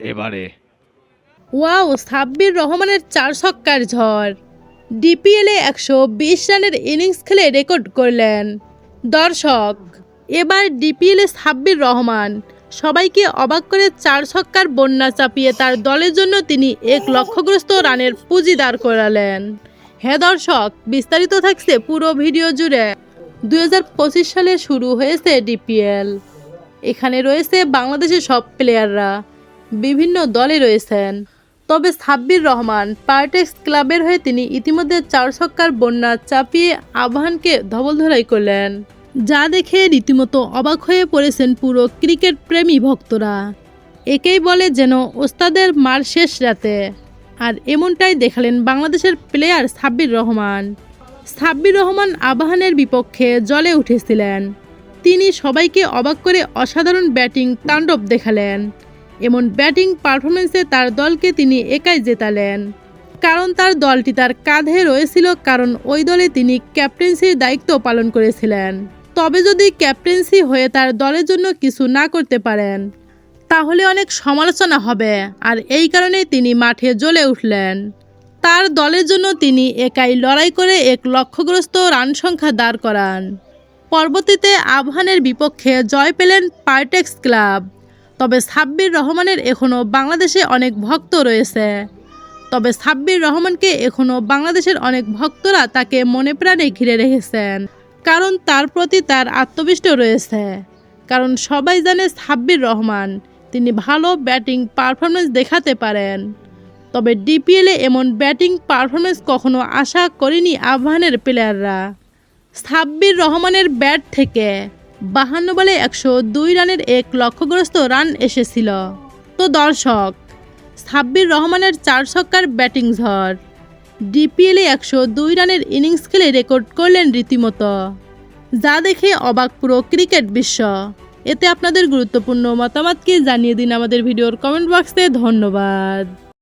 এবারে। ওয়াও সাব্বির রহমানের চার ছক্কার ঝড়। ডিপিএলে একশো বিশ রানের ইনিংস খেলে রেকর্ড করলেন দর্শক। এবার ডিপিএলে সাব্বির রহমান। সবাইকে অবাক করে চার ছক্কার বন্যা চাপিয়ে তার দলের জন্য তিনি এক লক্ষ্যগ্রস্ত রানের পুঁজি দাঁড় করালেন। হ্যাঁ দর্শক বিস্তারিত থাকছে পুরো ভিডিও জুড়ে। দুই হাজার পঁচিশ সালে শুরু হয়েছে ডিপিএল। এখানে রয়েছে বাংলাদেশের সব প্লেয়াররা বিভিন্ন দলে রয়েছেন। তবে সাব্বির রহমান পার্টেক্স ক্লাবের হয়ে তিনি ইতিমধ্যে চার ছক্কার বন্যা চাপিয়ে আহ্বানকে ধবলধরাই করলেন। যা দেখে রীতিমতো অবাক হয়ে পড়েছেন পুরো ক্রিকেট প্রেমী ভক্তরা। একেই বলে যেন ওস্তাদের মার শেষ রাতে। আর এমনটাই দেখালেন বাংলাদেশের প্লেয়ার সাব্বির রহমান। সাব্বির রহমান আবাহনের বিপক্ষে জলে উঠেছিলেন। তিনি সবাইকে অবাক করে অসাধারণ ব্যাটিং তাণ্ডব দেখালেন। এমন ব্যাটিং পারফরমেন্সে তার দলকে তিনি একাই জেতালেন। কারণ তার দলটি তার কাঁধে রয়েছিল, কারণ ওই দলে তিনি ক্যাপ্টেন্সির দায়িত্ব পালন করেছিলেন। তবে যদি ক্যাপ্টেন্সি হয়ে তার দলের জন্য কিছু না করতে পারেন, তাহলে অনেক সমালোচনা হবে, আর এই কারণে তিনি মাঠে জ্বলে উঠলেন। তার দলের জন্য তিনি একাই লড়াই করে এক লক্ষ্যগ্রস্ত রান সংখ্যা দাঁড় করান। পরবর্তীতে আফগানের বিপক্ষে জয় পেলেন পার্টেক্স ক্লাব। তবে সাব্বির রহমানের এখনও বাংলাদেশে অনেক ভক্ত রয়েছে। তবে সাব্বির রহমানকে এখনও বাংলাদেশের অনেক ভক্তরা তাকে মনে প্রাণে ঘিরে রেখেছেন, কারণ তার প্রতি তার আত্মবিষ্ট রয়েছে। কারণ সবাই জানে সাব্বির রহমান, তিনি ভালো ব্যাটিং পারফরমেন্স দেখাতে পারেন। তবে ডিপিএলে এমন ব্যাটিং পারফরমেন্স কখনো আশা করেনি আফগানের প্লেয়াররা। সাব্বির রহমানের ব্যাট থেকে বাহান্ন বলে একশো দুই রানের এক লক্ষ্যগ্রস্ত রান এসেছিল। তো দর্শক, সাব্বির রহমানের চার ছক্কার ব্যাটিং ঝড়। ডিপিএলে একশো দুই রানের ইনিংস খেলে রেকর্ড করলেন রীতিমতো। যা দেখে অবাক পুরো ক্রিকেট বিশ্ব। এতে আপনাদের গুরুত্বপূর্ণ মতামতকে জানিয়ে দিন আমাদের ভিডিওর কমেন্ট বক্সে। ধন্যবাদ।